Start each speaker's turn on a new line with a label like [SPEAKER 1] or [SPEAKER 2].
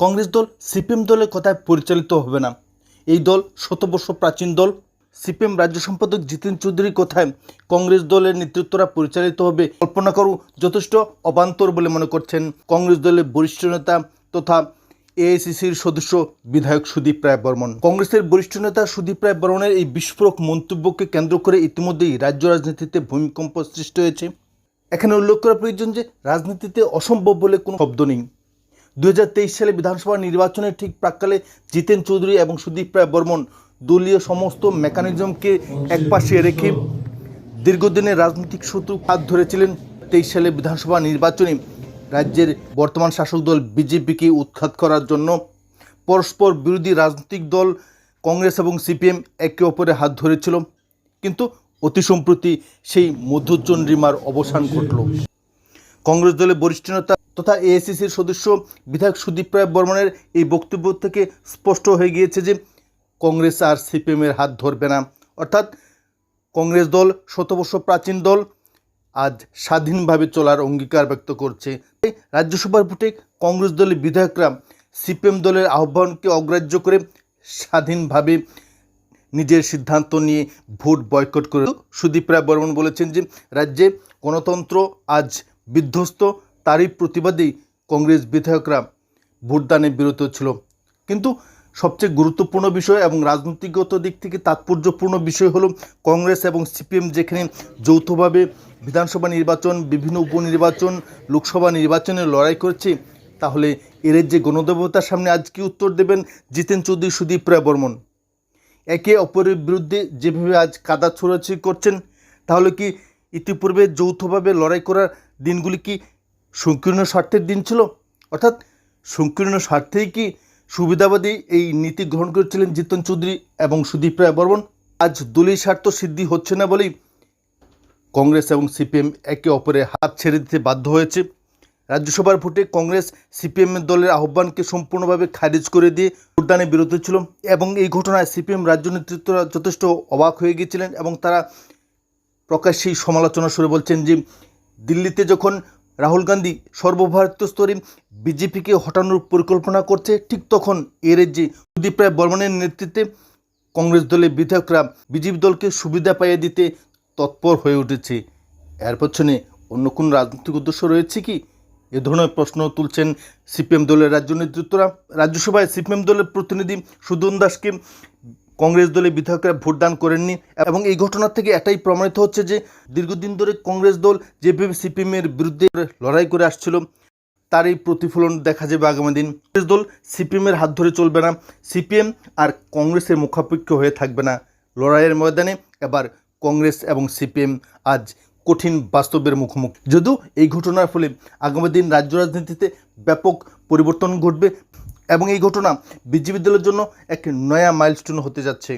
[SPEAKER 1] কংগ্রেস দল সিপিএম দলের কথায় পরিচালিত হবে না। এই দল শতবর্ষ প্রাচীন দল। সিপিএম রাজ্য সম্পাদক জিতেন চৌধুরীর কথায় কংগ্রেস দলের নেতৃত্বরা পরিচালিত হবে। কল্পনা করু, যথেষ্ট অবান্তর বলে মনে করছেন কংগ্রেস দলের বরিষ্ঠ নেতা তথা এআইসিসির সদস্য বিধায়ক সুদীপ রায় বর্মন। কংগ্রেসের বরিষ্ঠ নেতা সুদীপ রায় বর্মনের এই বিস্ফোরক মন্তব্যকে কেন্দ্র করে ইতিমধ্যেই রাজ্য রাজনীতিতে ভূমিকম্প সৃষ্টি হয়েছে। এখানে উল্লেখ করা প্রয়োজন যে, রাজনীতিতে অসম্ভব বলে কোনো শব্দ নেই। দু হাজার তেইশ সালে বিধানসভা নির্বাচনের ঠিক প্রাককালে জিতেন চৌধুরী এবং সুদীপ রায় বর্মন। দলীয় সমস্ত মেকানিজমকে একপাশে রেখে দীর্ঘদিনের রাজনৈতিক শত্রু হাত ধরেছিলেন তেইশ সালে বিধানসভা নির্বাচনে। রাজ্যের বর্তমান শাসক দল বিজেপিকে উৎখাত করার জন্য পরস্পর বিরোধী রাজনৈতিক দল কংগ্রেস এবং সিপিএম একে অপরে হাত ধরেছিল। কিন্তু অতি সম্প্রতি সেই মধুচন্দ্রিমার অবসান ঘটল। কংগ্রেস দলের বরিষ্ঠ নেতা তথা এআইসিসির সদস্য বিধায়ক সুদীপ রায় বর্মনের এই বক্তব্য থেকে স্পষ্ট হয়ে গিয়েছে যে কংগ্রেস আর সিপিএমের হাত ধরবে না। অর্থাৎ কংগ্রেস দল শতবর্ষ প্রাচীন দল, আজ স্বাধীনভাবে চলার অঙ্গীকার ব্যক্ত করছে। রাজ্যসভার ভোটে কংগ্রেস দলের বিধায়করা সিপিএম দলের আহ্বানকে অগ্রাহ্য করে স্বাধীনভাবে নিজের সিদ্ধান্ত নিয়ে ভোট বয়কট করে। সুদীপ রায় বর্মন বলেছেন যে, রাজ্যে গণতন্ত্র আজ বিধ্বস্ত তারই প্রতিবাদেই কংগ্রেস বিধায়করা ভোটদানে বিরত ছিল। কিন্তু সবচেয়ে গুরুত্বপূর্ণ বিষয় এবং রাজনৈতিকগত দিক থেকে তাৎপর্যপূর্ণ বিষয় হলো কংগ্রেস এবং সিপিএম যেখানে যৌথভাবে বিধানসভা নির্বাচন, বিভিন্ন উপনির্বাচন, লোকসভা নির্বাচনে লড়াই করছে, তাহলে এর যে গণদেবতার সামনে আজ কি উত্তর দেবেন জিতেন চৌধুরী সুদীপ রায় বর্মন? একে অপরের বিরুদ্ধে যেভাবে আজ কাদা ছোড়াছুড়ি করছেন, তাহলে কি ইতিপূর্বে যৌথভাবে লড়াই করার দিনগুলি কি সংকীর্ণ স্বার্থের দিন ছিল। অর্থাৎ সংকীর্ণ স্বার্থেই কি সুবিধাবাদী এই নীতি গ্রহণ করেছিলেন জিতন চৌধুরী এবং সুদীপ রায় বর্মন? আজ দলীয় স্বার্থ সিদ্ধি হচ্ছে না বলেই কংগ্রেস এবং সিপিএম একে অপরের হাত ছেড়ে দিতে বাধ্য হয়েছে। রাজ্যসভার ভোটে কংগ্রেস সিপিএম দলের আহ্বানকে সম্পূর্ণভাবে খারিজ করে দিয়ে ভোটদানে বিরত ছিল এবং এই ঘটনায় সিপিএম রাজ্য নেতৃত্বরা যথেষ্ট অবাক হয়ে গিয়েছিলেন এবং তারা প্রকাশ্যেই সমালোচনা শুরু বলছেন যে দিল্লিতে যখন রাহুল গান্ধী সর্বভারতীয় স্তরে বিজেপিকে হটানোর পরিকল্পনা করছে। ঠিক তখন এর রাজ্যে সুদীপ রায় বর্মনের নেতৃত্বে কংগ্রেস দলের বিধায়করা বিজেপি দলকে সুবিধা পাইয়ে দিতে তৎপর হয়ে উঠেছে। এর পেছনে অন্য কোনো রাজনৈতিক উদ্দেশ্য রয়েছে কি? এ ধরনের প্রশ্ন তুলছেন সিপিএম দলের রাজ্য নেতৃত্বরা। রাজ্যসভায় সিপিএম দলের প্রতিনিধি সুদন দাসকে কংগ্রেস দলের বিধায়করা ভোটদান করেননি এবং এই ঘটনা থেকে এটাই প্রমাণিত হচ্ছে যে দীর্ঘদিন ধরে কংগ্রেস দল যেভাবে সিপিএমের বিরুদ্ধে লড়াই করে আসছিল, তার এই প্রতিফলন দেখা যাবে আগামী দিন। কংগ্রেস দল সিপিএমের হাত ধরে চলবে না, সিপিএম আর কংগ্রেসের মুখাপেক্ষ হয়ে থাকবে না। লড়াইয়ের ময়দানে এবার কংগ্রেস এবং সিপিএম আজ কঠিন বাস্তবের মুখোমুখি। যদিও এই ঘটনার ফলে আগামী দিন রাজ্য রাজনীতিতে ব্যাপক পরিবর্তন ঘটবে এবং এই ঘটনা বিদ্যালয়ের জন্য একটি নয়া মাইলস্টোন হতে যাচ্ছে।